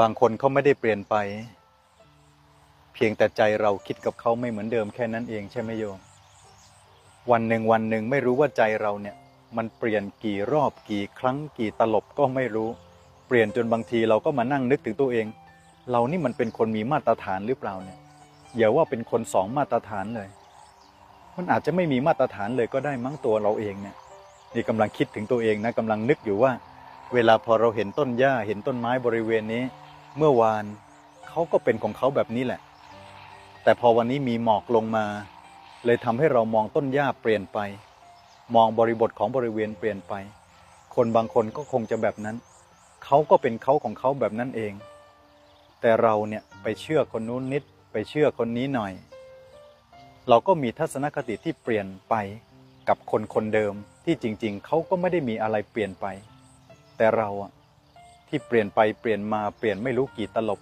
บางคนเขาไม่ได้เปลี่ยนไป เพียงแต่ใจเราคิดกับเขาไม่เหมือนเดิมแค่นั้นเองใช่ไหมโยม วันหนึ่งวันหนึ่งไม่รู้ว่าใจเราเนี่ยมันเปลี่ยนกี่รอบกี่ครั้งกี่ตลบก็ไม่รู้ เปลี่ยนจนบางทีเราก็มานั่งนึกถึงตัวเอง เรานี่มันเป็นคนมีมาตรฐานหรือเปล่าเนี่ยอย่าว่าเป็นคนสองมาตรฐานเลย มันอาจจะไม่มีมาตรฐานเลยก็ได้มั้งตัวเราเองเนี่ยนี่กำลังคิดถึงตัวเองนะกำลังนึกอยู่ว่า เวลาพอเราเห็นต้นหญ้าเห็นต้นไม้บริเวณนี้ เมื่อวานเขาก็เป็นของเขาแบบนี้แหละ แต่พอวันนี้มีหมอกลงมา เลยทำให้เรามองต้นหญ้าเปลี่ยนไป มองบริบทของบริเวณเปลี่ยนไป คนบางคนก็คงจะแบบนั้น เขาก็เป็นเขาของเขาแบบนั้นเอง แต่เราเนี่ยไปเชื่อคนนู้นนิด ไปเชื่อคนนี้หน่อย เราก็มีทัศนคติที่เปลี่ยนไปกับคนคนเดิมที่จริง ๆ เขาก็ไม่ได้มีอะไรเปลี่ยนไป แต่เราอะ ที่เปลี่ยนไปเปลี่ยนมาเปลี่ยนไม่รู้กี่ตลบ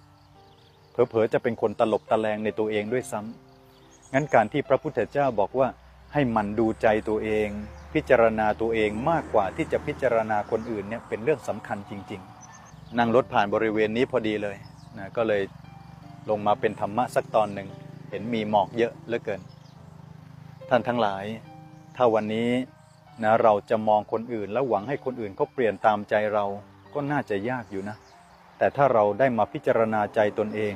เผลอๆจะเป็นคนตลบตะแลงในตัวเองด้วยซ้ำงั้นการที่พระพุทธเจ้าบอกว่าให้หมันดูใจตัวเอง พิจารณาตัวเองมากกว่าที่จะพิจารณาคนอื่นเนี่ยเป็นเรื่องสำคัญจริง ๆ นั่งรถผ่านบริเวณนี้พอดีเลยนะก็เลยลงมาเป็นธรรมะสักตอนหนึ่งเห็นมีหมอกเยอะเหลือเกิน ท่านทั้งหลาย ถ้าวันนี้นะเราจะมองคนอื่นแล้วหวังให้คนอื่นเขาเปลี่ยนตามใจเรา ก็น่าจะยากอยู่นะ แต่ถ้าเราได้มาพิจารณาใจตนเอง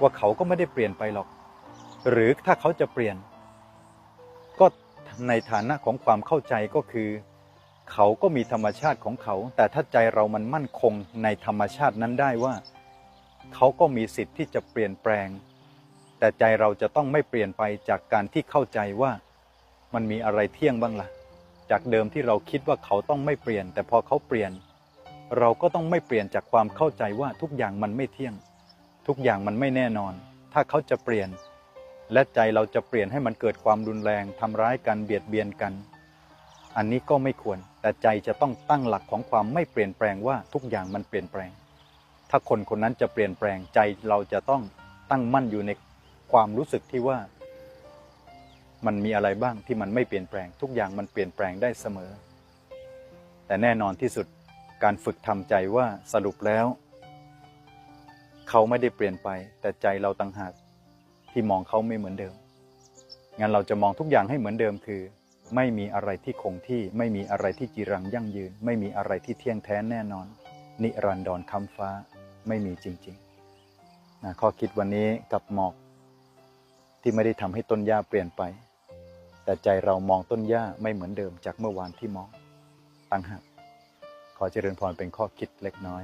ว่าเขาก็ไม่ได้เปลี่ยนไปหรอก หรือถ้าเขาจะเปลี่ยน ก็ในฐานะของความเข้าใจก็คือ เขาก็มีธรรมชาติของเขา แต่ถ้าใจเรามันมั่นคงในธรรมชาตินั้นได้ว่า เขาก็มีสิทธิ์ที่จะเปลี่ยนแปลง แต่ใจเราจะต้องไม่เปลี่ยนไปจากการที่เข้าใจว่า มันมีอะไรเที่ยงบ้างล่ะ จากเดิมที่เราคิดว่าเขาต้องไม่เปลี่ยน แต่พอเขาเปลี่ยน เราก็ต้องไม่เปลี่ยนจากความเข้าใจว่าทุกอย่างมันไม่เที่ยง ทุกอย่างมันไม่แน่นอน ถ้าเขาจะเปลี่ยน และใจเราจะเปลี่ยนให้มันเกิดความรุนแรงทำร้ายกันเบียดเบียนกัน อันนี้ก็ไม่ควร แต่ใจจะต้องตั้งหลักของความไม่เปลี่ยนแปลงว่าทุกอย่างมันเปลี่ยนแปลง ถ้าคนคนนั้นจะเปลี่ยนแปลงใจเราจะต้องตั้งมั่นอยู่ในความรู้สึกที่ว่า มันมีอะไรบ้างที่มันไม่เปลี่ยนแปลง ทุกอย่างมันเปลี่ยนแปลงได้เสมอ แต่แน่นอนที่สุด การฝึกทำใจว่าสรุปแล้ว เขาไม่ได้เปลี่ยนไป แต่ใจเราต่างหากที่มองเขาไม่เหมือนเดิม งั้นเราจะมองทุกอย่างให้เหมือนเดิมคือ ไม่มีอะไรที่คงที่ ไม่มีอะไรที่จีรังยั่งยืน ไม่มีอะไรที่เที่ยงแท้แน่นอน นิรันดรคำฟ้าไม่มีจริงๆนะข้อคิดวันนี้กับหมอก ที่ไม่ได้ทำให้ต้นหญ้าเปลี่ยนไป แต่ใจเรามองต้นหญ้าไม่เหมือนเดิมจากเมื่อวานที่มองตั้งหาก ขอเจริญพรเป็นข้อคิดเล็กน้อย